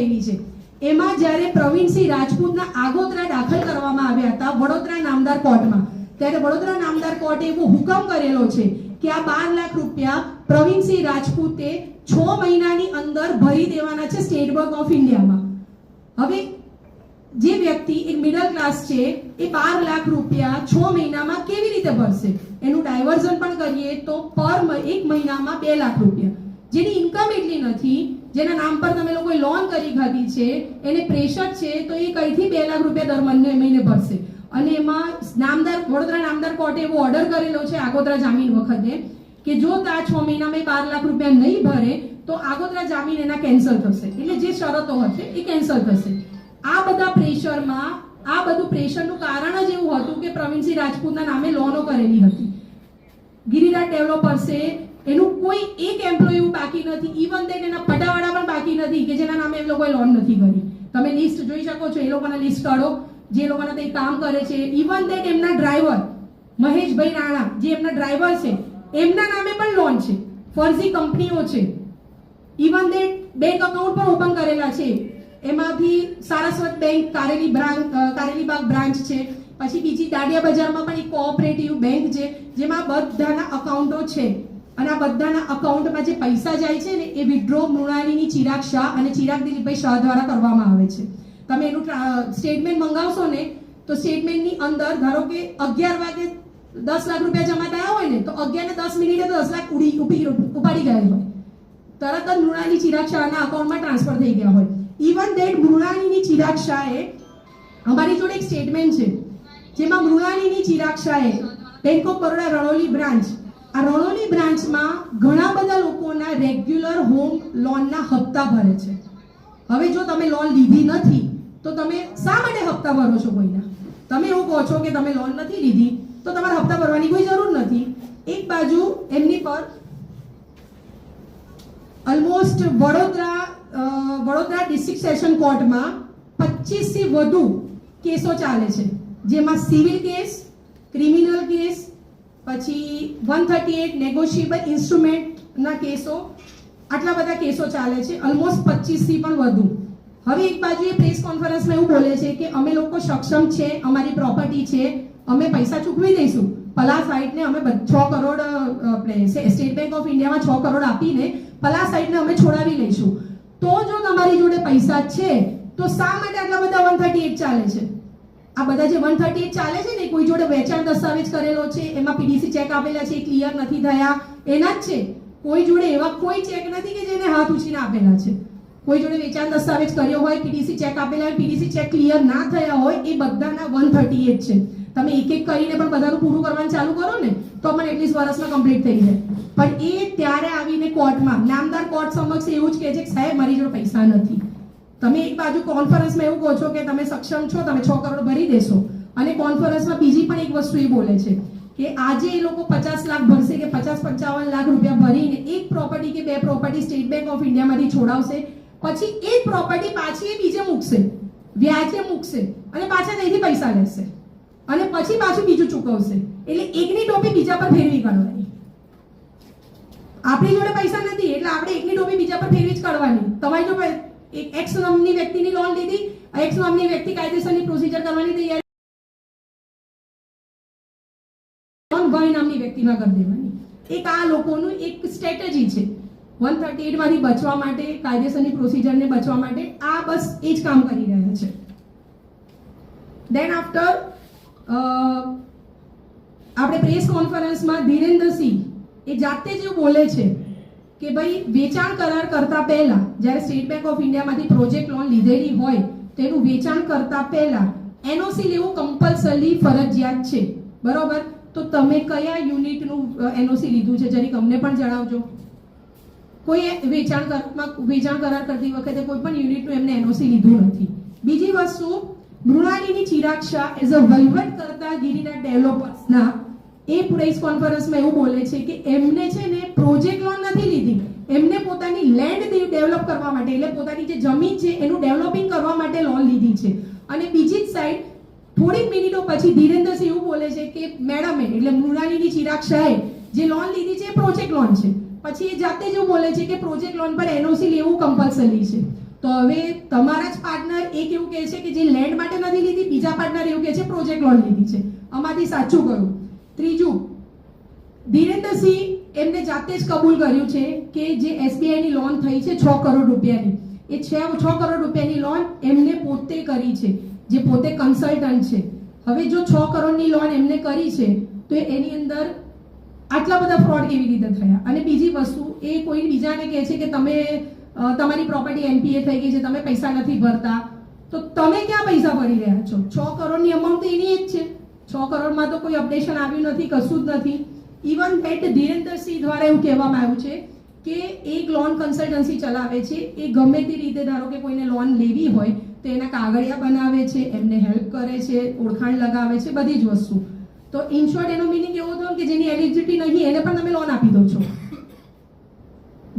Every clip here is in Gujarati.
થયેલી છે. એમાં જ્યારે પ્રવીણસિંહ રાજપૂતના આગોતરા દાખલ કરવામાં આવ્યા હતા વડોદરા નામદાર કોર્ટમાં, ત્યારે વડોદરા નામદાર કોર્ટે એવો હુકમ કરેલો છે કે આ બાર લાખ રૂપિયા પ્રવીણસિંહ રાજપૂતે છ મહિનાની અંદર ભરી દેવાના છે સ્ટેટ બેંક ઓફ ઇન્ડિયામાં. હવે જે વ્યક્તિ એક મિડલ ક્લાસ છે, એ બાર લાખ રૂપિયા છ મહિનામાં કેવી રીતે ભરશે? એનું ડાયવર્ઝન પણ કરીએ તો પર એક મહિનામાં બે લાખ રૂપિયા. જેની ઇન્કમ એટલી નથી, જેના નામ પર તમે લોકોએ લોન કરી ખાધી છે, એને પ્રેશર છે, તો એ કઈથી બે લાખ રૂપિયા દર મહિને મહિને ભરશે. અને એમાં નામદાર વડોદરા નામદાર કોર્ટે એવો ઓર્ડર કરેલો છે આગોતરા જામીન વખતે કે જો તા છ મહિનામાં બાર લાખ રૂપિયા નહીં ભરે, તો આગોતરા જામીન એના કેન્સલ થશે. એટલે જે શરતો હશે એ કેન્સલ થશે. આ બધા પ્રેશરમાં આ બધું પ્રેશરનું કારણ જ એવું હતું કે પ્રવીણસિંહ રાજપૂતના નામે લોનો કરેલી હતી. ગિરિરાજ ડેવલપર્સે એનું કોઈ એક એમ્પ્લોય એવું બાકી નથી. ઇવન દેટ એના પટાવાળા પણ બાકી નથી, કે જેના નામે એ લોકોએ લોન નથી કરી તમે લિસ્ટ જોઈ શકો છો, એ લોકોના લિસ્ટ કાઢો. જે લોકોના તે કામ કરે છે ઇવન દેટ એમના ડ્રાઈવર મહેશભાઈ રાણા, જે એમના ડ્રાઈવર છે, એમના નામે પણ લોન છે. ફરજી કંપનીઓ છે. ઇવન દેટ બેંક અકાઉન્ટ પણ ઓપન કરેલા છે. એમાંથી Saraswat bank Kareli branch Kareli Baug branch છે. પછી બીજી દાડિયા બજારમાં પણ એક કોઓપરેટિવ બેંક છે, જેમાં બધાના અકાઉન્ટો છે. અને આ બધાના અકાઉન્ટમાં જે પૈસા જાય છે ને, એ વિડ્રો મૃણાલીની ચિરાગ શાહ અને ચિરાગ દિલીપભાઈ શાહ દ્વારા કરવામાં આવે છે. તમે એનું સ્ટેટમેન્ટ મંગાવશો ને, તો સ્ટેટમેન્ટની અંદર ધારો કે અગિયાર વાગે દસ લાખ રૂપિયા જમા થયા હોય ને, તો અગિયાર ને દસ મિનિટે દસ લાખ ઉડી, ઊભી, ઉપાડી ગયા હોય. તરત જ મૃણાલી ચિરાગ શાહના અકાઉન્ટમાં ટ્રાન્સફર થઈ ગયા હોય. ઇવન દેટ મૃણાલીની ચિરાગ શાહે, અમારી જોડે એક સ્ટેટમેન્ટ છે, જેમાં મૃણાલીની ચિરાગ શાહે bank of Baroda Ranoli branch આ રણોલી બ્રાન્ચમાં ઘણા બધા લોકોના રેગ્યુલર હોમ લોનના હપ્તા ભરે છે. હવે જો તમે લોન લીધી નથી, તો તમે શા માટે હપ્તા ભરો છો કોઈના? તમે એવું કહો છો કે તમે લોન નથી લીધી, તો તમારે હપ્તા ભરવાની કોઈ જરૂર નથી. એક બાજુ એમની પર almost Vadodara Vadodara district session કોર્ટમાં પચીસથી વધુ કેસો ચાલે છે. જેમાં સિવિલ કેસ ક્રિમિનલ કેસ પછી વન થર્ટી એટ નેગોશિયેબલ ઇન્સ્ટ્રુમેન્ટના કેસો, આટલા બધા કેસો ચાલે છે ઓલમોસ્ટ પચીસથી પણ વધુ. હવે એક બાજુ એ પ્રેસ કોન્ફરન્સમાં એવું બોલે છે કે અમે લોકો સક્ષમ છે, અમારી પ્રોપર્ટી છે, અમે પૈસા ચૂકવી દઈશું. પલા સાઇટને અમે છ કરોડ આપણે સ્ટેટ બેંક ઓફ ઇન્ડિયામાં છ કરોડ આપીને પલા સાઇટને અમે છોડાવી લઈશું. તો જો તમારી જોડે પૈસા છે, તો શા માટે આટલા બધા વન થર્ટી એટ ચાલે છે? આ બધા જે વન થર્ટી ચાલે છે ને કોઈ જોડે વેચાણ દસ્તાવેજ કરેલો છે, એમાં પીડીસી ચેક આપેલા છે ક્લિયર નથી થયા, એના જ છે. કોઈ જોડે એવા કોઈ ચેક નથી કે જેને હાથ ઉછીને આપેલા છે. કોઈ જોડે વેચાણ દસ્તાવેજ કર્યો હોય પીડીસી ચેક આપેલા હોય પીડીસી ચેક ક્લિયર ના થયા હોય, એ બધાના વન થર્ટી એટ છે. તમે એક એક કરીને પણ બધાનું પૂરું કરવાનું ચાલુ કરો ને, તો પણ એટલીસ વર્ષમાં કમ્પ્લીટ થઈ જાય. પણ એ ત્યારે આવીને કોર્ટમાં નામદાર કોર્ટ સમક્ષ એવું જ કહે છે કે સાહેબ, મારી જોડે પૈસા નથી. તમે એક બાજુ કોન્ફરન્સમાં એવું કહો છો કે તમે સક્ષમ છો, તમે છ કરોડ ભરી દેશો. અને કોન્ફરન્સમાં બીજી પણ એક વસ્તુ એ બોલે છે કે આજે એ લોકો પચાસ લાખ ભરશે કે પચાસ પંચાવન લાખ રૂપિયા ભરીને એક પ્રોપર્ટી કે બે પ્રોપર્ટી સ્ટેટ બેંક ઓફ ઇન્ડિયામાંથી છોડાવશે, પછી એ પ્રોપર્ટી પાછી એ બીજે મૂકશે, વ્યાજે મૂકશે અને પાછા ત્યાંથી પૈસા લેશે. અને પછી પાછું બીજું ચૂકવશે. એટલે એકની ટોપી બીજા પર ફેરવી કરવાની. આપણી જોડે પૈસા નથી, એટલે આપણે એકની ટોપી બીજા પર ફેરવી જ કરવાની. તમારી જો એક એક્સ નામની વ્યક્તિની લોન લીધી. એક્સ નામની વ્યક્તિ કાયદેસરની પ્રોસિજર કરવાની તૈયારી વાય નામની વ્યક્તિમાં કરી દેવાની એક આ લોકોનું એક સ્ટ્રેટેજી છે. વન થર્ટી એટમાંથી બચવા માટે, કાયદેસરની પ્રોસિજરને બચવા માટે આ બસ એ જ કામ કરી રહ્યા છે. દેન આફ્ટર આપણે પ્રેસ કોન્ફરન્સમાં ધીરેન્દ્રસિંહ એ જાતે જ બોલે છે કે ભાઈ, વેચાણ કરાર કરતા પહેલા, જ્યારે સ્ટેટ બેંક ઓફ ઇન્ડિયામાંથી પ્રોજેક્ટ લોન લીધેલી હોય, તેનું વેચાણ કરતા પહેલા, એનઓસી લેવું કમ્પલસરી ફરજિયાત છે. બરોબર? તો તમે કયા યુનિટનું એનઓસી લીધું છે? જરીક અમને પણ જણાવજો. કોઈ વેચાણ કરારમાં વેચાણ કરાર કરતી વખતે કોઈ પણ યુનિટનું એમને એનઓસી લીધું નથી. બીજી વસ્તુ, મૃણાલીની શાહ એઝ અ વહીવટ કરતા ગિરિરાજ ડેવલપર્સના એ પ્રેસ કોન્ફરન્સમાં એવું બોલે છે કે એમને છે ને પ્રોજેક્ટ લોન નથી લીધી. એમને પોતાની લેન્ડ ડેવલપ કરવા માટે, એટલે પોતાની જે જમીન છે, એનું ડેવલપિંગ કરવા માટે લોન લીધી છે. અને બીજી જ સાઈડ થોડીક મિનિટો પછી ધીરેન્દ્રસિંહ એવું બોલે છે કે, મેડમે, એટલે મૃણાલીની ચિરાગ શાહે જે લોન લીધી છે, એ પ્રોજેક્ટ લોન છે. પછી એ જાતે જ બોલે છે કે પ્રોજેક્ટ લોન પર એનઓસી લેવું કમ્પલસરી છે. તો હવે તમારા જ પાર્ટનર એક એવું કહે છે કે, જે લેન્ડ માટે નથી લીધી, બીજા પાર્ટનર એવું કહે છે પ્રોજેક્ટ લોન લીધી છે. આમાંથી સાચું કયું ત્રીજું ધીરેન્દ્રસિંહ એમને જાતે જ કબૂલ કર્યું છે કે જે એસબીઆઈની લોન થઈ છે છ કરોડ રૂપિયાની. એ છ છ કરોડ રૂપિયાની લોન એમને પોતે કરી છે, જે પોતે કન્સલ્ટન્ટ છે. હવે જો છ કરોડની લોન એમને કરી છે, તો એની અંદર આટલા બધા ફ્રોડ કેવી રીતે થયા? અને બીજી વસ્તુ, એ કોઈ બીજાને કહે છે કે તમે તમારી પ્રોપર્ટી એનપીએ થઈ ગઈ છે, તમે પૈસા નથી ભરતા. તો તમે ક્યાં પૈસા ભરી રહ્યા છો? છ કરોડની અમાઉન્ટ તો એની જ છે. છ કરોડમાં તો કોઈ અપડેશન આવ્યું નથી, કશું જ નથી. ઇવન ધેટ ધીરેન્દ્રસિંહ દ્વારા એવું કહેવામાં આવ્યું છે કે એક લોન કન્સલ્ટન્સી ચલાવે છે, એ ગમે તે રીતે ધારો કે કોઈને લોન લેવી હોય, તો એના કાગળિયા બનાવે છે, એમને હેલ્પ કરે છે, ઓળખાણ લગાવે છે, બધી જ વસ્તુ. તો ઇન શોર્ટ એનો મિનિંગ એવો થયો કે જેની એલિજિબિલિટી નહીં, એને પણ તમે લોન આપી દો છો.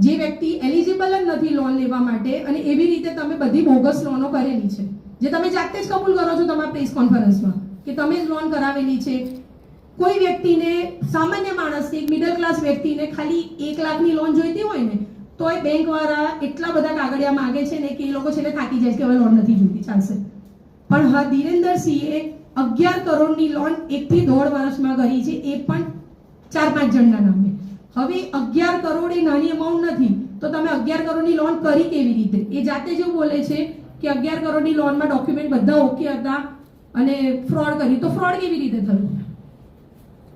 જે વ્યક્તિ એલિજિબલ જ નથી લોન લેવા માટે અને એવી રીતે તમે બધી બોગસ લોનો કરેલી છે. જે તમે જાતે જ કબૂલ કરો છો તમારા પ્રેસ કોન્ફરન્સમાં કે તમે જ લોન કરાવેલી છે. કોઈ વ્યક્તિને, સામાન્ય માણસને, એક મિડલ ક્લાસ વ્યક્તિને ખાલી એક લાખની લોન જોઈતી હોય ને તો બેંક વાળા એટલા બધા કાગળિયા માંગે છે ને કે એ લોકો છેલ્લે થાકી જાય છે કે હવે લોન નથી જોઈતી, ચાલશે. પણ હા, ધીરેન્દ્રસિંહે અગિયાર કરોડની લોન એકથી દોઢ વર્ષમાં કરી છે, એ પણ ચાર પાંચ જણના નામે. હવે અગિયાર કરોડ એ નાની અમાઉન્ટ નથી, તો તમે અગિયાર કરોડની લોન કરી કેવી રીતે? એ જાતે જ બોલે છે કે અગિયાર કરોડની લોનમાં ડોક્યુમેન્ટ બધા ઓકે હતા અને ફ્રોડ કરી તો ફ્રોડ કેવી રીતે થયું?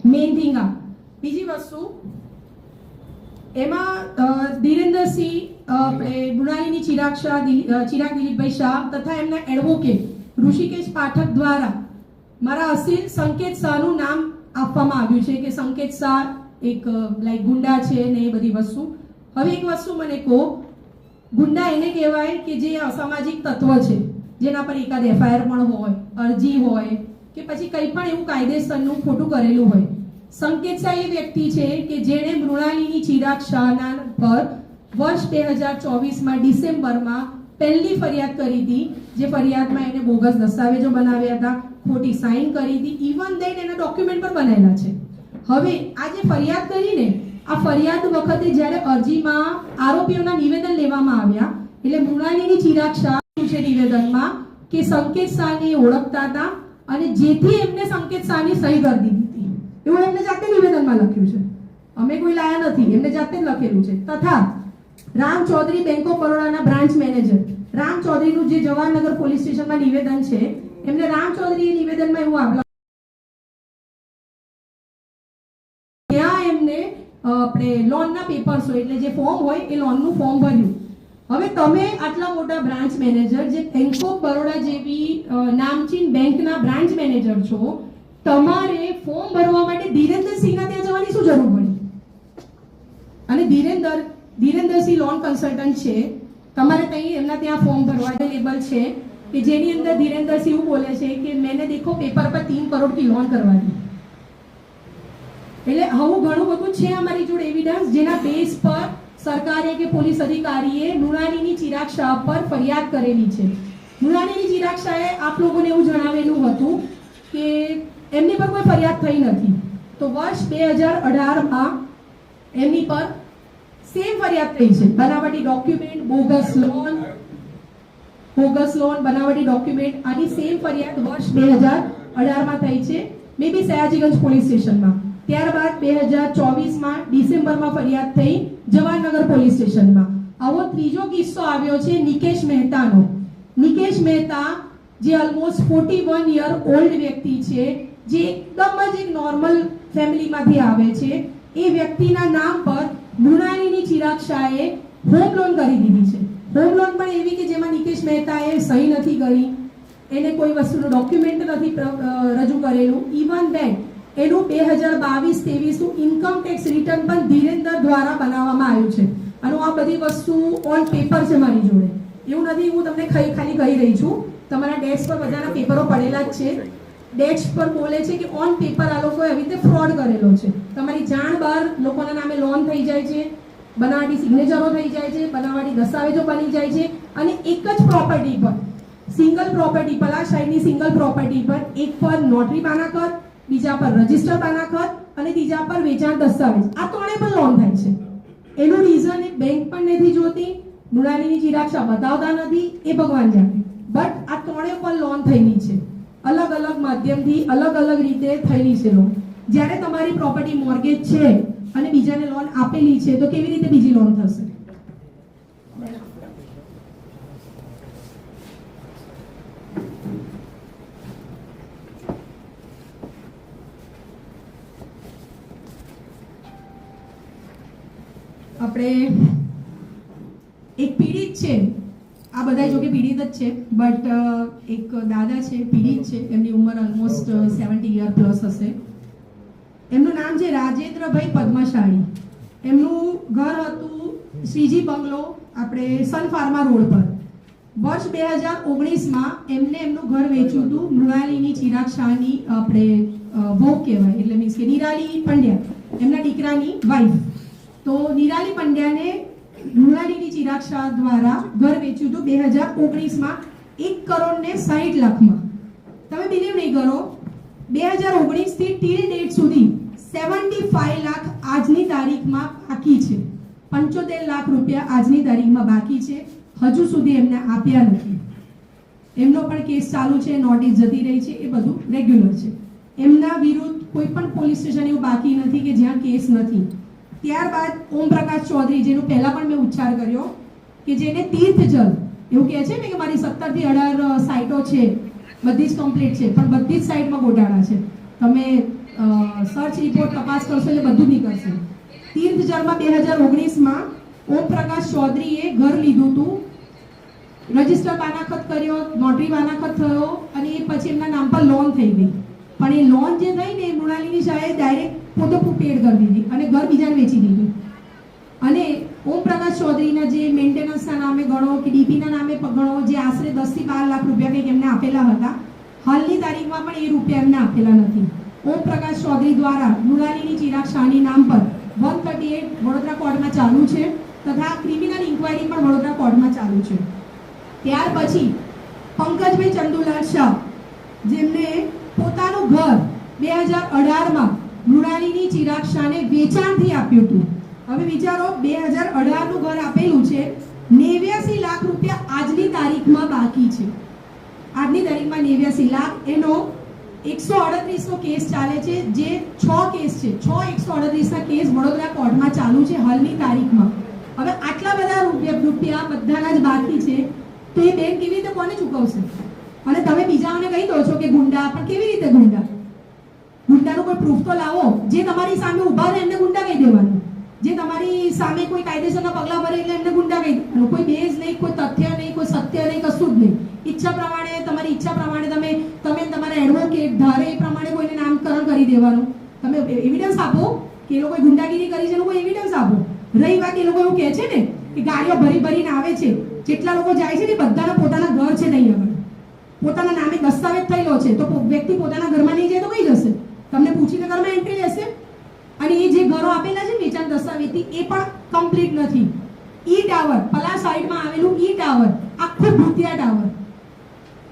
મેઇન થિંગ આ. બીજી વસ્તુ, એમાં ધીરેન્દ્રસિંહ આપણે મૃણાલિની ચિરાગ શાહ ચિરાગ દિલીપભાઈ શાહ તથા એમના એડવોકેટ ઋષિકેશ પાઠક દ્વારા મારા અસીલ સંકેત શાહનું નામ આપવામાં આવ્યું છે કે સંકેત શાહ એક લાઈક ગુંડા છે ને એ બધી વસ્તુ. હવે એક વસ્તુ મને કહો. ગુંડા એને કહેવાય કે જે અસામાજિક તત્વ છે. જેના પર એકાદ એફઆઈઆર પણ હોય, અરજી હોય, કે પછી કંઈ પણ એવું કાયદેસરનું ખોટું કરેલું હોય. સંકેત એ વ્યક્તિ છે કે જેણે મૃણાલીની ચિરાગ શાહના પર વર્ષ બે હજાર ચોવીસમાં ડિસેમ્બરમાં પહેલી ફરિયાદ કરી હતી, જે ફરિયાદમાં એને બોગસ દસ્તાવેજો બનાવ્યા હતા, ખોટી સાઇન કરી હતી ઇવન દેન એના ડોક્યુમેન્ટ પણ બનાવેલા છે. હવે આ જે ફરિયાદ કરીને, આ ફરિયાદ વખતે જ્યારે અરજીમાં આરોપીઓના નિવેદન લેવામાં આવ્યા, એટલે મૃણાલીની ચિરાગ શાહ શું છે નિવેદનમાં કે સંકેત શાહને ઓળખતા હતા અને જેથી એમને સંકેત શાહની સહી કરી દીધી હતી. એવું એમને જાતે નિવેદનમાં લખ્યું છે. અમે કોઈ લાયા નથી. એમને જાતે જ લખેલું છે. તથા રામ ચૌધરી બેંક ઓફ બરોડાના બ્રાન્ચ મેનેજર. રામ ચૌધરીનું જે જવાહરનગર પોલીસ સ્ટેશનમાં નિવેદન છે, એમને રામ ચૌધરીએ નિવેદનમાં એવું આપેલું ત્યાં એમને આપણે લોનના પેપર્સ હોય, એટલે જે ફોર્મ હોય, એ લોનનું ફોર્મ ભર્યું. હવે તમે આટલા મોટા બ્રાન્ચ મેનેજર જે બેંક ઓફ બરોડા જેવી નામચીન બેંકના બ્રાન્ચ મેનેજર છો, તમારે ફોર્મ ભરવા માટે ધીરેન્દ્રસિંહના ત્યાં જવાની શું જરૂર પડી અને ધીરેન્દ્ર ધીરેન્દ્રસિંહ લોન કન્સલ્ટન્ટ છે. તમારે ત્યાં એમના ત્યાં ફોર્મ ભરવા અવેલેબલ છે. કે જેની અંદર ધીરેન્દ્રસિંહ એવું બોલે છે કે મેને દેખો પેપર પર તીન કરોડ લોન કરવાની. એટલે આવું ઘણું બધું છે અમારી જોડે એવિડન્સ જેના બેઝ પર સરકારે કે પોલીસ અધિકારીએ નુરાનીની ચિરાગ શાહ પર ફરિયાદ કરેલી છે. નુરાનીની ચિરાગ શાહે આપ લોકોને એવું જણાવેલું હતું કે એમની પર કોઈ ફરિયાદ થઈ નથી. તો વર્ષ બે હજાર અઢારમાં એમની પર સેમ ફરિયાદ થઈ છે. બનાવટી document, bogus loan bogus loan, બનાવટી ડોક્યુમેન્ટ, આની સેમ ફરિયાદ વર્ષ બે હજાર અઢારમાં થઈ છે. મે બી સયાજીગંજ પોલીસ સ્ટેશનમાં. ત્યારબાદ બે હજાર ચોવીસમાં ડિસેમ્બરમાં ફરિયાદ થઈ. જવાહરનગર પોલીસ સ્ટેશનમાં. આવો ત્રીજો કિસ્સો આવ્યો છે નિકેશ મહેતાનો. નિકેશ મહેતા જે almost forty one year old વ્યક્તિ છે, જે એકદમ જ એક નોર્મલ ફેમિલીમાંથી આવે છે, એ વ્યક્તિના નામ પર મૃણાલિની ચિરાગ શાહે હોમ લોન કરી દીધી છે. હોમ લોન પણ એવી કે જેમાં નિકેશ મહેતાએ સહી નથી કરી. એને કોઈ વસ્તુનું ડોક્યુમેન્ટ નથી રજૂ કરેલું. ઇવન દેન એનું બે હજાર બાવીસ ત્રેવીસનું ઇન્કમ ટેક્સ રિટર્ન પણ ધીરેન્દ્ર દ્વારા બનાવવામાં આવ્યું છે. અને આ બધી વસ્તુ ઓન પેપર છે મારી જોડે. એવું નથી, હું તમને ખાલી કહી રહી છું. તમારા ડેસ્ક પર બધાના પેપરો પડેલા જ છે. ડેસ્ક પર બોલે છે કે ઓન પેપર આ લોકોએ આવી રીતે ફ્રોડ કરેલો છે. તમારી જાણ બહાર લોકોના નામે લોન થઈ જાય છે, બનાવટી સિગ્નેચરો થઈ જાય છે, બનાવટી દસ્તાવેજો બની જાય છે, અને એક જ પ્રોપર્ટી પર સિંગલ પ્રોપર્ટી પલાશાહીની સિંગલ પ્રોપર્ટી પર એક પર નોટરી પાનાકર બીજા પર રજિસ્ટર પાનાકર અને ત્રીજા પર વેચાણ દસ્તાવેજ. આ ત્રણે પણ લોન થાય છે. એનું રીઝન એ બેંક પણ નથી જોતી મૃણાલીની ચિરાક્ષા બતાવતા નથી, એ ભગવાન જાણે. બટ આ ત્રણે પણ લોન થયેલી છે. અલગ અલગ માધ્યમથી અલગ અલગ રીતે થયેલી છે લોન જ્યારે તમારી પ્રોપર્ટી મોર્ગેજ છે અને બીજાને લોન આપેલી છે, તો કેવી રીતે બીજી લોન થશે? આપણે એક પીડિત છે. આ બધા જોકે પીડિત જ છે. બટ એક દાદા છે, પીડિત છે. એમની ઉંમર ઓલમોસ્ટ સેવન્ટી યર પ્લસ હશે. એમનું નામ છે રાજેન્દ્રભાઈ પદ્મશાળી. એમનું ઘર હતું શ્રીજી બંગલો, આપણે સન ફાર્મા રોડ પર. વર્ષ બે હજાર ઓગણીસમાં એમને એમનું ઘર વેચ્યું હતું. મૃણાલીની ચિરાગ શાહની, આપણે ભોગ કહેવાય. એટલે મીન્સ કે નિરાલી પંડ્યા. એમના દીકરાની વાઈફ તો નિરાલી પંડ્યાને મૃણાલીની ચિરાગ શાહ દ્વારા ઘર વેચ્યું હતું બે હજાર ઓગણીસમાં એક કરોડ ને સાહીઠ લાખમાં. તમે બિલીવ નહીં કરો. બે હજાર ઓગણીસથી ટીલ ડેટ સુધી સેવન્ટી ફાઈવ લાખ આજની તારીખમાં બાકી છે. પંચોતેર લાખ રૂપિયા આજની તારીખમાં બાકી છે. હજુ સુધી એમને આપ્યા નથી. એમનો પણ કેસ ચાલુ છે, નોટિસ જતી રહી છે, એ બધું રેગ્યુલર છે. એમના વિરુદ્ધ કોઈ પણ પોલીસ સ્ટેશન એવું બાકી નથી કે જ્યાં કેસ નથી. ત્યારબાદ ઓમ પ્રકાશ ચૌધરી, જેનું પહેલા પણ મેં ઉચ્ચાર કર્યો, કે જેને તીર્થ જલ એવું કહે છે ને કે મારી સત્તરથી અઢાર સાઇટો છે, બધી જ કમ્પ્લીટ છે, પણ બધી જ સાઇટમાં ગોટાળા છે. તમે સર્ચ રિપોર્ટ તપાસ કરશો એટલે બધું નીકળશે. તીર્થ જળમાં બે હજાર ઓગણીસમાં ઓમ પ્રકાશ ચૌધરીએ ઘર લીધું હતું. રજિસ્ટર બાનાખત કર્યો, નોટરી બાનાખત થયો, અને એ પછી એમના નામ પર લોન થઈ ગઈ. પણ એ લોન જે થઈ ને એ મૃણાલિની શાહે ડાયરેક્ટ પોતે પેડ કરી દીધી અને ઘર બીજાને વેચી દીધું. અને ઓમ પ્રકાશ ચૌધરીના જે મેન્ટેનન્સના નામે ગણો કે ડીપીના નામે ગણો જે આશરે દસથી બાર લાખ રૂપિયા કંઈક એમને આપેલા હતા, હાલની તારીખમાં પણ એ રૂપિયા એમને આપેલા નથી. ઓમ પ્રકાશ ચૌધરી દ્વારા મૃણાલિની ચિરાગ શાહની નામ પર વન થર્ટી એટ વડોદરા કોર્ટમાં ચાલુ છે તથા ક્રિમિનલ ઇન્ક્વાયરી પણ વડોદરા કોર્ટમાં ચાલુ છે. ત્યાર પછી પંકજભાઈ ચંદુલાલ શાહ, જેમને પોતાનું ઘર બે હજાર અઢારમાં મૃણાલિની ચિરાગ શાહને વેચાણથી આપ્યું હતું. હવે વિચારો, બે હજાર અઢારનું ઘર આપેલું છે. નેવ્યાસી લાખ રૂપિયા આજની તારીખમાં બાકી છે. આજની તારીખમાં નેવ્યાસી લાખ. એનો એકસો અડત્રીસનો કેસ ચાલે છે, જે છ કેસ છે. છ એકસો અડત્રીસના કેસ વડોદરા કોર્ટમાં ચાલુ છે હાલની તારીખમાં. હવે આટલા બધા રૂપિયા રૂપિયા બધાના જ બાકી છે. તો એ બેંક કેવી રીતે કોને ચૂકવશે? અને તમે બીજાઓને કહી દો છો કે ગુંડા, પણ કેવી રીતે ગુંડા? ગુંડાનું કોઈ પ્રૂફ તો લાવો. જે તમારી સામે ઊભા રહે એમને ગુંડા કહી દેવાનું. જે તમારી સામે કોઈ કાયદેસરના પગલા ભરે એટલે એમને ગુંડા કહી દેવાનું કોઈ બેઝ નહીં, કોઈ તથ્ય નહીં કોઈ સત્ય નહીં કશું જ નહીં ઈચ્છા પ્રમાણે તમારી ઈચ્છા પ્રમાણે તમે તમે ને તમારા એડવોકેટ ધારે એ પ્રમાણે કોઈને નામકરણ કરી દેવાનું તમે એવિડન્સ આપો કે એ લોકોએ ગુંડાગીરી કરી છે એનો કોઈ એવિડન્સ આપો રહી વાત એ લોકો એવું કહે છે ને કે ગાડીઓ ભરી ભરીને આવે છે જેટલા લોકો જાય છે ને એ બધાના પોતાના ઘર છે નહીં આગળ પોતાના નામે દસ્તાવેજ થયેલો છે તો પો- વ્યક્તિ પોતાના ઘરમાં નહીં જાય તો કઈ જશે તમને પૂછીને ઘરમાં એન્ટ્રી લેશે અને એ જે ઘરો આપેલા છે ને વેચાણ દસ્તાવેજથી એ પણ કમ્પ્લીટ નથી ઈ ટાવર પલા સાઈડમાં આવેલું ઈ ટાવર આખું ભૂતિયા ટાવર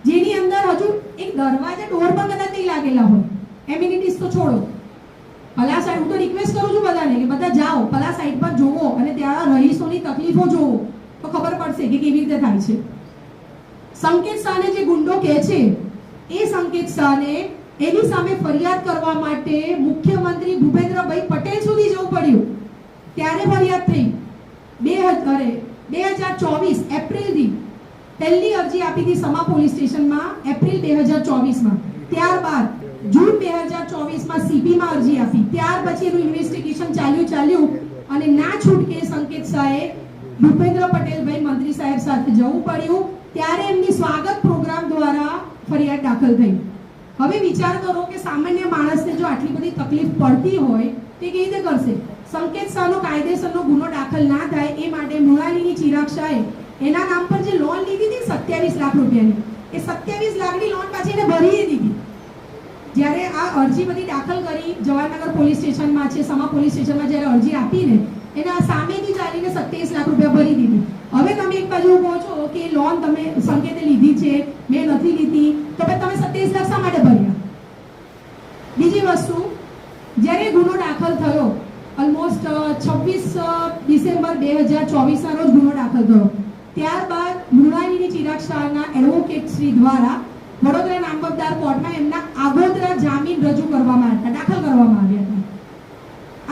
જેની અંદર હજુ એક દરવાજા ડોર પણ કદાચ નહીં લાગેલા હોય એમ્યુનિટીઝ તો છોડો પલા સાઈડ હું તો રિક્વેસ્ટ કરું છું બધાને કે બધા જાઓ પલા સાઈડ પર જોવો અને ત્યાં રહીશોની તકલીફો જોવો તો ખબર પડશે કે કેવી રીતે થાય છે સંકેત શાહને જે ગુંડો કહે છે એ સંકેત શાહને એની સામે ફરિયાદ કરવા માટે મુખ્યમંત્રી ભૂપેન્દ્રભાઈ પટેલ સુધી જવું પડ્યું. ત્યારે ફરિયાદ થઈ. બે હજાર બે હજાર ચોવીસ એપ્રિલથી પહેલી અરજી આપી હતી સમા પોલીસ સ્ટેશનમાં એપ્રિલ બે હજાર ચોવીસમાં. ત્યારબાદ જૂન બે હજાર ચોવીસમાં સીપીમાં અરજી આપી. ત્યાર પછી એનું ઇન્વેસ્ટિગેશન ચાલ્યું ચાલ્યું અને ના છૂટકે સંકેત શાહે ભૂપેન્દ્ર પટેલભાઈ મંત્રી સાહેબ સાથે જવું પડ્યું. ત્યારે એમની સ્વાગત પ્રોગ્રામ દ્વારા ફરિયાદ દાખલ થઈ. હવે વિચાર કરો કે સામાન્ય માણસને જો આટલી બધી તકલીફ પડતી હોય, તે કેવી રીતે કરશે? સંકેત શાહનો કાયદેસરનો ગુનો દાખલ ના થાય એ માટે મૃણાલીની ચિરાગ શાહે એના નામ પર જે લોન લીધી હતી સત્યાવીસ લાખ રૂપિયાની, એ સત્યાવીસ લાખની લોન પાછી એને ભરી દીધી. જ્યારે આ અરજી બધી દાખલ કરી જવાહરનગર પોલીસ સ્ટેશનમાં છે, સમા પોલીસ સ્ટેશનમાં જ્યારે અરજી આપીને, એના સામેથી ચાલીને સત્યાવીસ લાખ રૂપિયા ભરી દીધી. કહો છો કે લોન તમે સંકેતે લીધી છે, મેં નથી લીધી, તો પછી તમે સત્યાવીસ લાખ શા માટે ભર્યા? બીજી વસ્તુ, જ્યારે ગુનો દાખલ થયો ઓલમોસ્ટ છવ્વીસ ડિસેમ્બર બે હજાર ચોવીસના રોજ ગુનો દાખલ થયો. ત્યારબાદ મૃણાલિની ચિરાગ શાહના એડવોકેટ શ્રી દ્વારા વડોદરા નામબદાર કોર્ટમાં એમના આગોતરા જામીન રજૂ કરવામાં આવ્યા દાખલ કરવામાં આવ્યા હતા.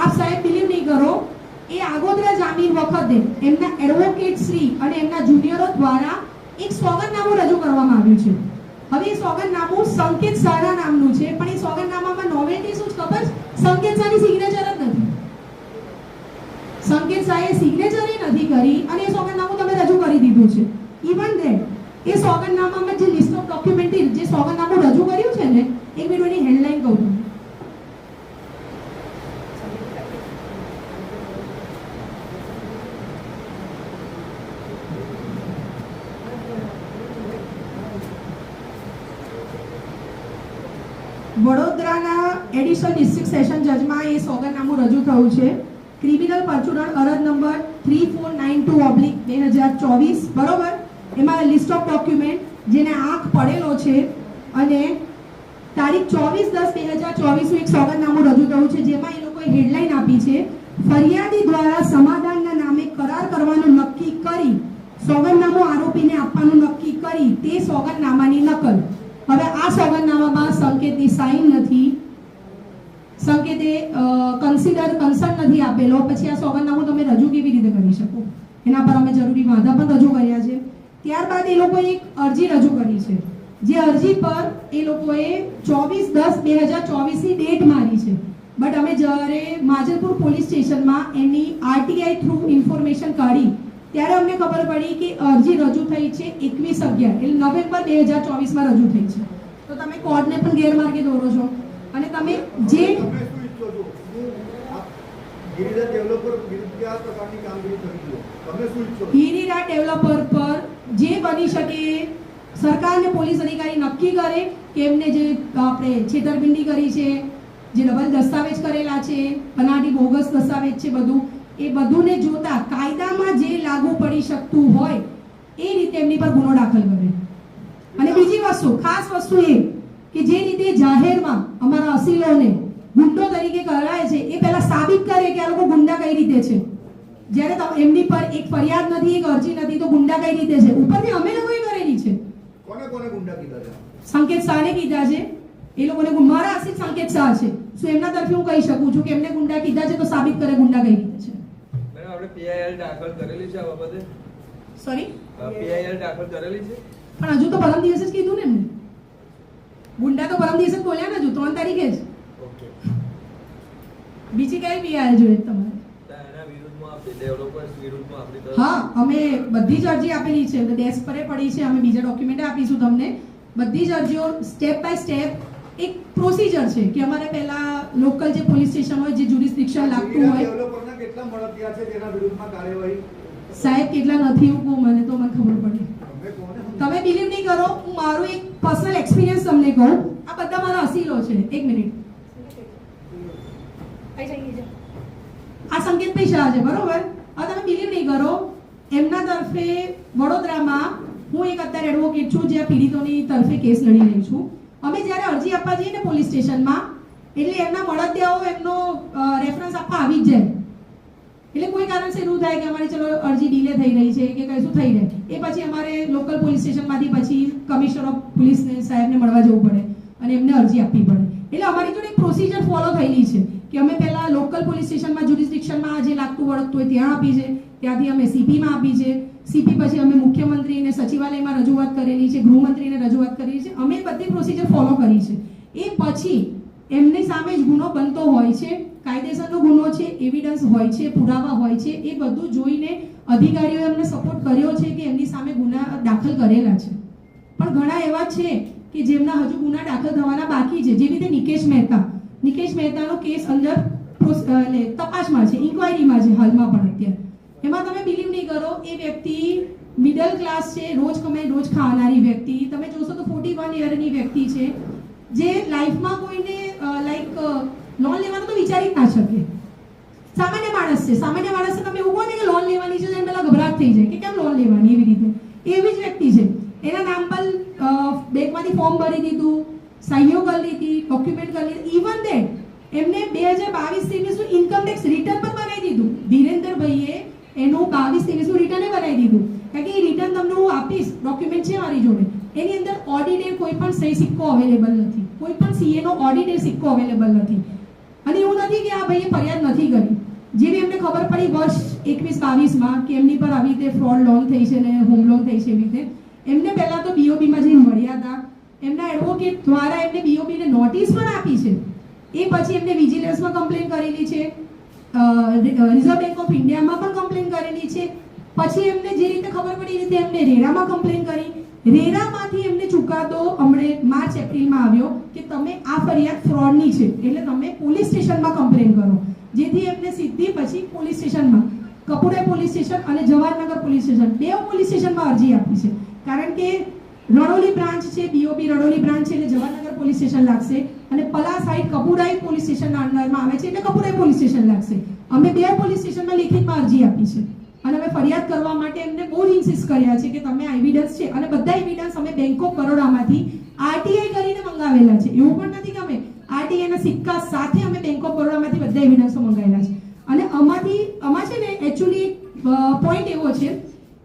આપ સાહેબ બિલીવ નહીં કરો એ આગોતરા જામીન વખતે એમના એડવોકેટ શ્રી અને એમના જુનિયરો દ્વારા એક સોગંદનામું રજૂ કરવામાં આવ્યું છે. હવે એ સોગંદનામું સંકેત સારા નામનું છે, પણ એ સોગંદનામામાં નોવેલ્ટી શું ખબર? સંકેત શાહની સિગ્નેચર જ નથી. સંકેત સાએ સિગ્નેચર નથી કરી અને એ સોગંદનામું તમે રજૂ કરી દીધું છે. ઇવન ધેટ એ સોગંદનામામાં જે લિસ્ટ ઓફ ડોક્યુમેન્ટરી જે સોગંદનામું રજૂ કર્યું છે ને એક મિનિટ એની હેડલાઇન કહું તમને વડોદરાના એડિશનલ ડિસ્ટ્રિક્ટ સેશન જજમાં એ સોગંદનામું રજૂ થયું છે. ક્રિમિનલ પરચુરણ અરજ number three four nine two oblique બે હજાર ચોવીસ, બરોબર? એમાં લિસ્ટ ઓફ ડોક્યુમેન્ટ જેને આંખ પડેલો છે અને તારીખ ચોવીસ દસ, બે હજાર ચોવીસનું એક સોગંદનામું રજૂ થયું છે, જેમાં એ લોકોએ હેડલાઇન આપી છે, ફરિયાદી દ્વારા સમાધાનના નામે કરાર કરવાનું નક્કી કરી, સોગંદનામું આરોપીને આપવાનું નક્કી કરી, તે સોગંદનામાની નકલ. હવે આ સોગંદનામામાં સંકેતની સાઇન નથી. આપેલો પછી આ સોગંદનામું તમે રજૂ કેવી રીતે કરી શકો? એના પર અમે જરૂરી વાંધા પણ રજૂ કર્યા છે. ત્યારબાદ એ લોકોએ એક અરજી રજૂ કરી છે. જે અરજી પર એ લોકોએ ચોવીસ દસ બે હજાર ચોવીસની ડેટ મારી છે. બટ અમે જ્યારે માજલપુર પોલીસ સ્ટેશનમાં એની આરટીઆઈ થ્રુ ઇન્ફોર્મેશન કાઢી, ત્યારે અમને ખબર પડી કે અરજી રજૂ થઈ છે એકવીસ અગિયાર. એટલે નવેમ્બર બે હજાર ચોવીસમાં રજૂ થઈ છે. તો તમે કોર્ટને પણ ગેરમાર્ગે દોરો છો. અને તમે જે તમે શું ઈચ્છો છો હું આ ગિરિરાજ ડેવલપર વિરુદ્ધ પ્રકારની કામગીરી કરી છે તમે શું ઈચ્છો? ગિરિરા ડેવલપર પર જે બની શકે સરકાર ને પોલીસ અધિકારી નક્કી કરે કે એમને જે આપણે છેતરપિંડી કરી છે, જે ડબલ દસ્તાવેજ કરેલા છે અનાડી બોગસ દસ્તાવેજ છે બધું, એ બધુંને જોતા કાયદામાં જે લાગુ પડી શકતું હોય, એ રીતે એમની પર ગુનો દાખલ કરે. અને બીજી વસ્તુ, ખાસ વસ્તુ એ કે જે રીતે જાહેરમાં અમારા અસીલોને ગુંડો તરીકે કરાય છે એ પહેલા સાબિત કરે કે આ લોકો ગુંડા કઈ રીતે છે. જ્યારે એમની પર એક ફરિયાદ નથી એક અરજી નથી તો ગુંડા કઈ રીતે છે? ઉપરથી અમે લોકોએ કરેલી છે. કોને કોને ગુંડા કીધા છે? સંકેત શાહને કીધા છે. એ લોકોને મારા આશિત સંકેત શાહ છે. શું એમના તરફથી હું કહી શકું છું કે એમને ગુંડા કીધા છે તો સાબિત કરે ગુંડા કઈ રીતે છે. મેડમ આપણે પીઆઈએલ દાખલ કરેલી છે આ બાબતે? સોરી? પીઆઈએલ દાખલ કરેલી છે? પણ હજુ તો પરમ દિવસે જ કીધું ને એમને. ગુંડા તો પરમ દિવસે જ બોલ્યા ને હજુ ત્રણ તારીખે જ. બીજી કઈ પીઆઈ જોઈએ તમારે? હા અમે બધી જ અરજી આપેલી છે. ડેસ્ક પર પડી છે. અમે બીજા ડોક્યુમેન્ટ આપીશું તમને. બધી જ અરજીઓ સ્ટેપ બાય સ્ટેપ એક પ્રોસિજર છે કે અમારે પહેલા લોકલ જે પોલીસ સ્ટેશન હોય જે જ્યુરિસ્ડિક્શન લાગતું હોય. કેટલા મળતિયા છે તેના વિરુદ્ધમાં કાર્યવાહી? સાહેબ કેટલા નથી એવું કહું મને તો મને ખબર પડે. તમે બિલીવ નહીં કરો. હું મારું એક પર્સનલ એક્સપિરિયન્સ તમને કહું. આ બધા મારા અસીલો છે. એક મિનિટ આ સંકેતભાઈ શાહ છે, બરોબર? હવે તમે બિલીવ નહીં કરો. એમના તરફે વડોદરામાં હું એક અત્યારે એડવોકેટ છું, જે પીડિતોની તરફે કેસ લડી રહી છું. અમે જ્યારે અરજી આપવા જઈએ ને પોલીસ સ્ટેશનમાં એટલે એમના મળતિયાઓ એમનો રેફરન્સ આપવા આવી જ જાય. એટલે કોઈ કારણસર એવું થાય કે અમારી, ચલો, અરજી ડીલે થઈ રહી છે કે કશું થઈ રહે. એ પછી અમારે લોકલ પોલીસ સ્ટેશનમાંથી પછી કમિશનર ઓફ પોલીસને સાહેબને મળવા જવું પડે અને એમને અરજી આપવી પડે. એટલે અમારી જોડે એક પ્રોસિજર ફોલો થયેલી છે. કે અમે પહેલા લોકલ પોલીસ સ્ટેશનમાં જ્યુરિસ્ડિક્શનમાં જે લાગતું વળગતું હોય ત્યાં આપી છે. ત્યાંથી અમે સીપીમાં આપી છે. સીપી પછી અમે મુખ્યમંત્રીને સચિવાલયમાં રજૂઆત કરેલી છે, ગૃહમંત્રીને રજૂઆત કરેલી છે. અમે બધી પ્રોસિજર ફોલો કરી છે. એ પછી એમની સામે જ ગુનો બનતો હોય છે, કાયદેસરનો ગુનો છે એવિડન્સ હોય છે, પુરાવા હોય છે, એ બધું જોઈને અધિકારીઓએ અમને સપોર્ટ કર્યો છે કે એમની સામે ગુના દાખલ કરેલા છે. પણ ઘણા એવા છે કે જેમના હજુ ગુના દાખલ થવાના બાકી છે. જેવી રીતે નિકેશ મહેતા નિકેશ મહેતાનો કેસ અંદર તપાસમાં છે, ઇન્ક્વાયરીમાં છે હાલમાં પણ અત્યારે. એમાં તમે બિલીવ નહીં કરો, એ વ્યક્તિ મિડલ ક્લાસ છે, રોજ કમાઈ રોજ ખાનારી વ્યક્તિ. તમે જોશો તો ફોર્ટી વન યરની વ્યક્તિ છે, જે લાઈફમાં કોઈને લાઈક લોન લેવાનું તો વિચારી જ ના શકે. સામાન્ય માણસ છે, સામાન્ય માણસને તમે એવું ને કે લોન લેવાની છે એને પહેલાં ગભરાટ થઈ જાય કે કેમ લોન લેવાની એવી રીતે. એવી જ વ્યક્તિ છે. એના નામ પર બેંકમાંથી ફોર્મ ભરી દીધું સહીઓ કરી હતી ડોક્યુમેન્ટ કરી ઇવન દેટ એમને બે હજાર બાવીસ ત્રેવીસનું ઇન્કમ ટેક્સ રિટર્ન પણ બનાવી દીધું. ધીરેન્દ્રભાઈએ એનું બાવીસ ત્રેવીસનું રિટર્ન બનાવી દીધું. કારણ કે એ રિટર્ન તમને હું આપીશ ડોક્યુમેન્ટ છે મારી જોડે. એની અંદર ઓડિટેડ કોઈ પણ સહી સિક્કો અવેલેબલ નથી. કોઈ પણ સીએનો ઓડિટેડ સિક્કો અવેલેબલ નથી. અને એવું નથી કે આ ભાઈએ ફરિયાદ નથી કરી. જેવી એમને ખબર પડી વર્ષ એકવીસ બાવીસમાં કે એમની પર આવી રીતે ફ્રોડ લોન થઈ છે ને હોમ લોન થઈ છે એવી રીતે, એમને પહેલાં તો બીઓબીમાં જઈને મળ્યા હતા. એમના એડવોકેટ દ્વારા એમને બીઓબીને નોટિસ પણ આપી છે. એ પછી એમને વિજિલન્સમાં કમ્પ્લેન કરેલી છે. રિઝર્વ બેંક ઓફ ઇન્ડિયામાં પણ કમ્પ્લેન કરેલી છે. પછી એમને જે રીતે ખબર પડી એ રીતે એમને રેરામાં કમ્પ્લેન કરી. રેરામાંથી એમને ચુકાદો હમણે માર્ચ, એપ્રિલમાં આવ્યો કે તમે આ ફરિયાદ ફ્રોડની છે. એટલે તમે પોલીસ સ્ટેશનમાં કમ્પ્લેન કરો. જેથી એમને સીધી પછી પોલીસ સ્ટેશનમાં, કપુરાઈ પોલીસ સ્ટેશન અને જવાહરનગર પોલીસ સ્ટેશન, બે પોલીસ સ્ટેશનમાં અરજી આપી છે. કારણ કે રણોલી બ્રાન્ચ છે બીઓબી રણોલી બ્રાન્ચ છે, એટલે જવાહરનગર પોલીસ સ્ટેશન લાગશે. અને પલા સાઈડ કપુરાઈ પોલીસ સ્ટેશનના અંડરમાં આવે છે, એટલે કપુરાઈ પોલીસ સ્ટેશન લાગશે. અમે બે પોલીસ સ્ટેશનમાં લેખિતમાં અરજી આપી છે. અને અમે ફરિયાદ કરવા માટે એમને બહુ જ ઇન્સિસ્ટ કર્યા છે કે તમે આ એવિડન્સ છે, અને બધા એવિડન્સ અમે બેંક ઓફ બરોડામાંથી આરટીઆઈ કરીને મંગાવેલા છે. એવું પણ નથી કે અમે આરટીઆઈના સિક્કા સાથે અમે બેંક ઓફ બરોડામાંથી બધા એવિડન્સો મંગાવેલા છે. અને આમાંથી, આમાં છે ને એકચ્યુઅલી પોઈન્ટ એવો છે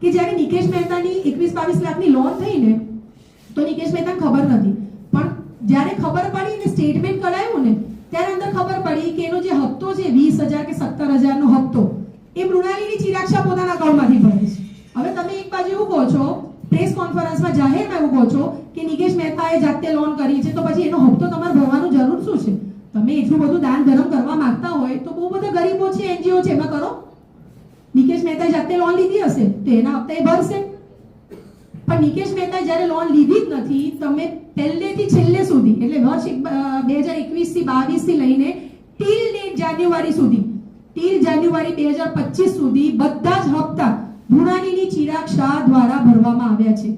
કે જ્યારે નિકેશ મહેતાની એકવીસ બાવીસ લાખની લોન થઈ ને તો નિકેશ મહેતાને ખબર નથી. પણ જ્યારે ખબર પડી ને સ્ટેટમેન્ટ કઢાયું ને, ત્યારે અંદર ખબર પડી કે એનો જે હપ્તો છે, વીસ હજાર કે સત્તર હજારનો હપ્તો, એ મૃણાલીની ચિરાક્ષા પોતાના અકાઉન્ટમાંથી ભરે છે. હવે તમે એક બાજુ એવું કહો છો પ્રેસ કોન્ફરન્સમાં જાહેરમાં એવું કહો છો કે નિકેશ મહેતાએ જાતે લોન કરી છે, તો પછી એનો હપ્તો તમારે ભરવાનું જરૂર શું છે? તમે એટલું બધું દાન ધર્મ કરવા માંગતા હોય તો બહુ બધા ગરીબો છે, એનજીઓ છે, એમાં કરો. લોન લીધી હશે તો એના હપ્તા એ ભરશે. પણ નિકેશ મહેતા જ્યારે લોન લીધી જ નથી તમે પહેલેથી છેલ્લે સુધી એટલે વર્ષ બે હજાર એકવીસથી બાવીસથી લઈને ટીલ ડેટ જાન્યુઆરી સુધી ટીલ જાન્યુઆરી બે હજાર પચીસ સુધી બધા જ હપ્તા ભુણાનીની ચિરાગ શાહ દ્વારા ભરવામાં આવ્યા છે.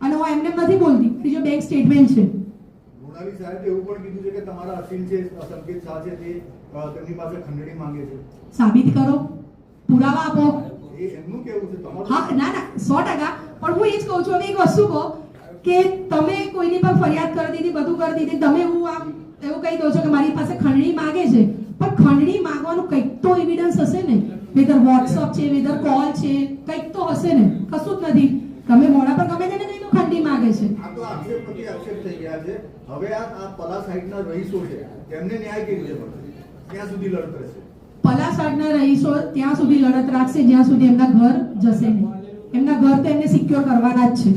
અને હું એમને નથી બોલતી ત્રીજો બેંક સ્ટેટમેન્ટ છે. મૃણાલી સાહેબે એવું પણ કીધું છે કે તમારા અસીલ છે સંકેત શાહ છે તે તેમની પાસે ખંડણી માંગે છે. સાબિત કરો પુરાવા આપો. એ એમનું કેવું છે? તમારું હા ના ના સો ટકા. પણ હું એ જ કહું છું હવે એક વસ્તુ કહો કે તમે કોઈની પર ફરિયાદ કરી દીધી બધું કરી દીધી તમે હું આમ એવું કહી દો છો કે મારી પાસે ખંડણી માગે છે. પણ ખંડણી માંગવાનું કંઈક તો એવિડન્સ હશે ને? વેધર વોટ્સઅપ છે વેધર કોલ છે કંઈક તો હશે ને? કશું જ નથી. તમે મોડા પર ગમે તેને દો ખંડણી માગે છે. આ તો આક્ષેપ પ્રતિ આક્ષેપ થઈ ગયા છે. હવે આ આ પલા સાઈડના રહીશો છે. તેમને ન્યાય કેવી રીતે મળશે ત્યાં સુધી લડત રહેશે પલાસાડના રહીશો ત્યાં સુધી લડત રાખશે જ્યાં સુધી એમના ઘર જશે નહીં. એમના ઘર તો એમને સિક્યોર કરવાના જ છે.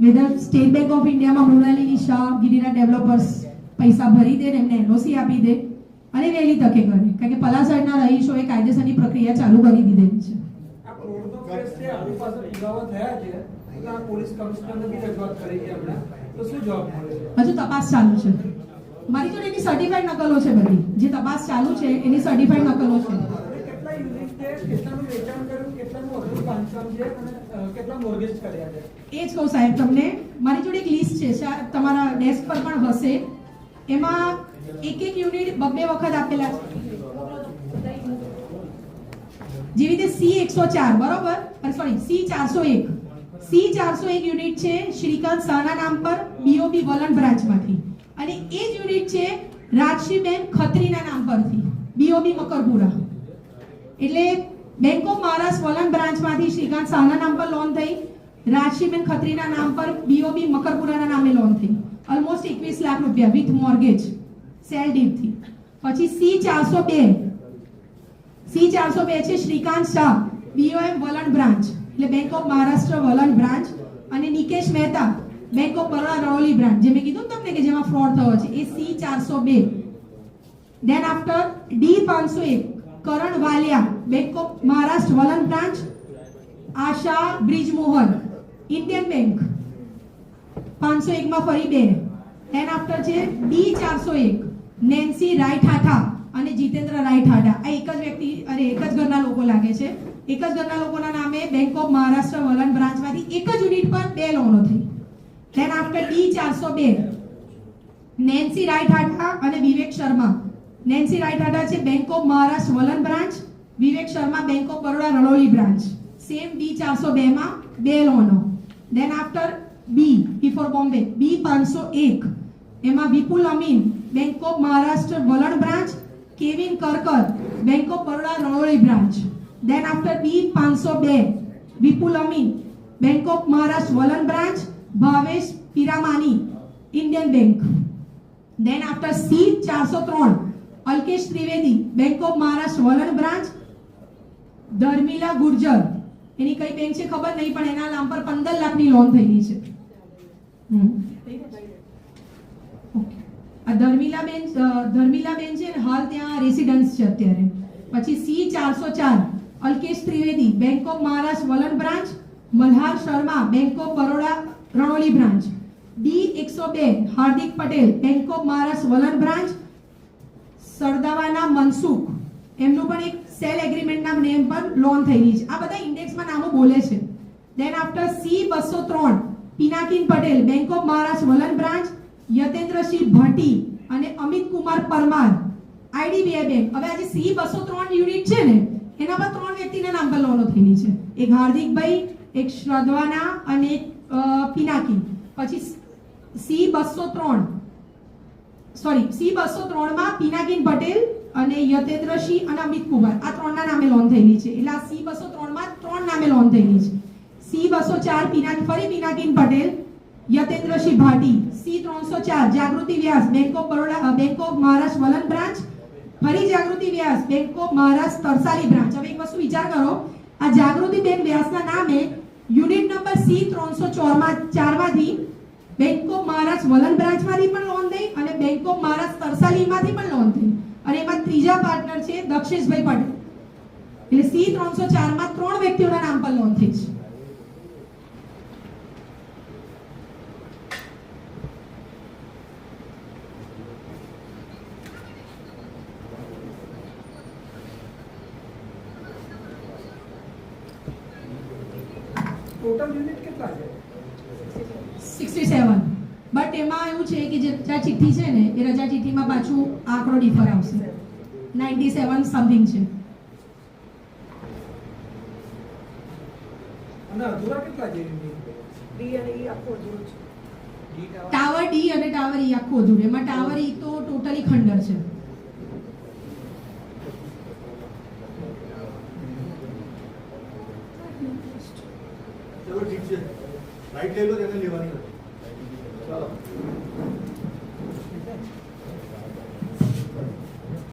વેધર સ્ટેટ બેંક ઓફ ઇન્ડિયામાં મૃણાલીની શાહ ગિરિના ડેવલપર્સ પૈસા ભરી દે ને એમને એનઓસી આપી દે અને વહેલી તકે કરે. કારણ કે પલાસાડના રહીશોએ કાયદેસરની પ્રક્રિયા ચાલુ કરી દીધેલી છે? હજુ તપાસ ચાલુ છે. મારી જોડે એની સર્ટિફાઈડ નકલો છે બધી. જે તપાસ ચાલુ છે એની સર્ટિફાઈડ નકલો છે. એ જ કહું સાહેબ તમને મારી જોડે એક લિસ્ટ છે તમારા ડેસ્ક પર પણ હશે. એમાં એક એક યુનિટ બબ્બે વખત આપેલા છે. જેવી રીતે સી એકસો ચાર બરોબર? સોરી સી ચારસો એક. સી ચારસો એક યુનિટ છે શ્રીકાંત શાહના નામ પર બીઓબી વલણ બ્રાન્ચમાંથી અને એ જ યુનિટ છે રાજશીબેન ખત્રીના નામ પરથી બીઓબી મકરપુરા. એટલે બેંક ઓફ મહારાષ્ટ્ર વલણ બ્રાન્ચમાંથી શ્રીકાંત શાહના નામ પર લોન થઈ રાજશીબેન ખત્રીના નામ પર બીઓબી મકરપુરાના નામે લોન થઈ. ઓલમોસ્ટ એકવીસ લાખ રૂપિયા વિથ મોર્ગેજ સેલ ડીપથી પછી સી ચારસો બે સી ચારસો બે છે શ્રીકાંત શાહ બીઓએમ વલણ બ્રાન્ચ એટલે બેંક ઓફ મહારાષ્ટ્ર વલણ બ્રાન્ચ અને Nikesh Mehta bank of Baroda Ranoli branch જે મેં કીધું તમને કે જેમાં ફ્રોડ થયો છે, એ સી ચારસો બે. દેન આફ્ટર ડી પાંચસો એક, Karan Walia, bank of Maharashtra, Valan branch, Asha Brijmohan, Indian bank. પાંચસો એકમાં ફરી બે. દેન આફ્ટર છે ડી ચારસો એક, નેન્સી રાય ઠાઠા અને જીતેન્દ્ર રાઈઠાઠા આ એક જ વ્યક્તિ, અરે એક જ ઘરના લોકો લાગે છે. એક જ ઘરના લોકોના નામે બેંક ઓફ મહારાષ્ટ્ર વલણ બ્રાન્ચમાંથી એક જ યુનિટ પર બે લોનો થઈ. આફ્ટર ડી ચારસો બે નેન્સી રાય ઠાઠા અને વિવેક શર્મા નેન્સી રાય ઠાઠા છે bank of Maharashtra Valan branch Vivek Sharma bank of Baroda Ranoli branch same D ચારસો બેમાં બે લોનો then after B B four Bombay B પાંચસો એક. એમાં Vipul Amin bank of Maharashtra Valan branch Kevin Karkar bank of Baroda Ranoli branch then after B પાંચસો બે. Vipul Amin bank of Maharashtra Valan branch Bhavesh Piramani Indian bank then after C ચારસો ત્રણ. Alkesh Trivedi bank of Maharashtra Valan branch Dharmila Gurjar. એની કઈ બેંક છે ખબર નહીં, પણ એના નામ પર પંદર લાખની લોન થયેલી છે. ધર્મિલા બેન ધર્મિલાબેન ધર્મિલાબેન છે હાલ ત્યાં રેસિડન્સ છે અત્યારે. પછી સી ચારસો ચાર. Alkesh Trivedi bank of Maharashtra Valan branch Malhar Sharma bank of Baroda Ranoli branch. D એકસો બે, Hardik Patel bank of Maharashtra, Valan branch. સરદાવાના Mansukh, એમનું પણ એક સેલ એગ્રીમેન્ટના નેમ પર લોન થયેલી છે. આ બધા ઇન્ડેક્સમાં નામો બોલે છે. દેન આફ્ટર સી બસો ત્રણ, Pinakin Patel bank of Maharashtra, Valan branch. Yatendrasinh Bhati અને અમિત કુમાર પરમાર, આઈડીબીઆઈ બેંક. હવે આજે સી બસો ત્રણ યુનિટ છે ને, એના પર ત્રણ વ્યક્તિના નામ પર લોનો થયેલી છે. એક હાર્દિકભાઈ, એક શ્રદ્વાના અને એક પિનાકી પછી સી બસો ત્રણ. સોરી સી બસો ત્રણમાં પિનાકીન પટેલ અને યતેન્દ્રસિંહ અને અમિત કુમાર. આ ત્રણના નામે લોન થયેલી છે. એટલે આ સી બસો ત્રણમાં ત્રણ નામે લોન થયેલી છે. સી બસો ચાર પિનાકી, ફરી પિનાકીન પટેલ યતેન્દ્રસિંહ ભાટી. સી ત્રણસો ચાર, Jagruti Vyas bank of Baroda bank of Maharashtra Valan branch ફરી Jagruti Vyas bank of Maharashtra Tarsali branch હવે એક વસ્તુ વિચાર કરો. આ જાગૃતિ બેન વ્યાસના નામે યુનિટ નંબર સી ત્રણસો ચોરમાં ચારમાંથી બેંક ઓફ મહારાષ્ટ્ર વલણ બ્રાન્ચમાંથી પણ લોન થઈ અને બેંક ઓફ મહારાષ્ટ્ર તરસાલીમાંથી પણ લોન થઈ. અને એમાં ત્રીજા પાર્ટનર છે દક્ષેશભાઈ પટેલ. એટલે સી ત્રણસો ચારમાં ત્રણ વ્યક્તિઓના નામ પર લોન થઈ છે. ટોટલ યુનિટ કેટલા છે? સિક્સટી સેવન બટ એમાં એવું છે કે જે રજા ચિઠ્ઠી છે ને એ રજા ચિઠ્ઠીમાં પાછું આંકડો ડિફર આવશે. નાઇન્ટી સેવન સમથિંગ છે. અને અધૂરા કેટલા છે? યુનિટ ટાવર ડી અને ટાવર ઈ આખો અધૂરો એમાં ટાવર ઈ તો ટોટલી ખંડર છે.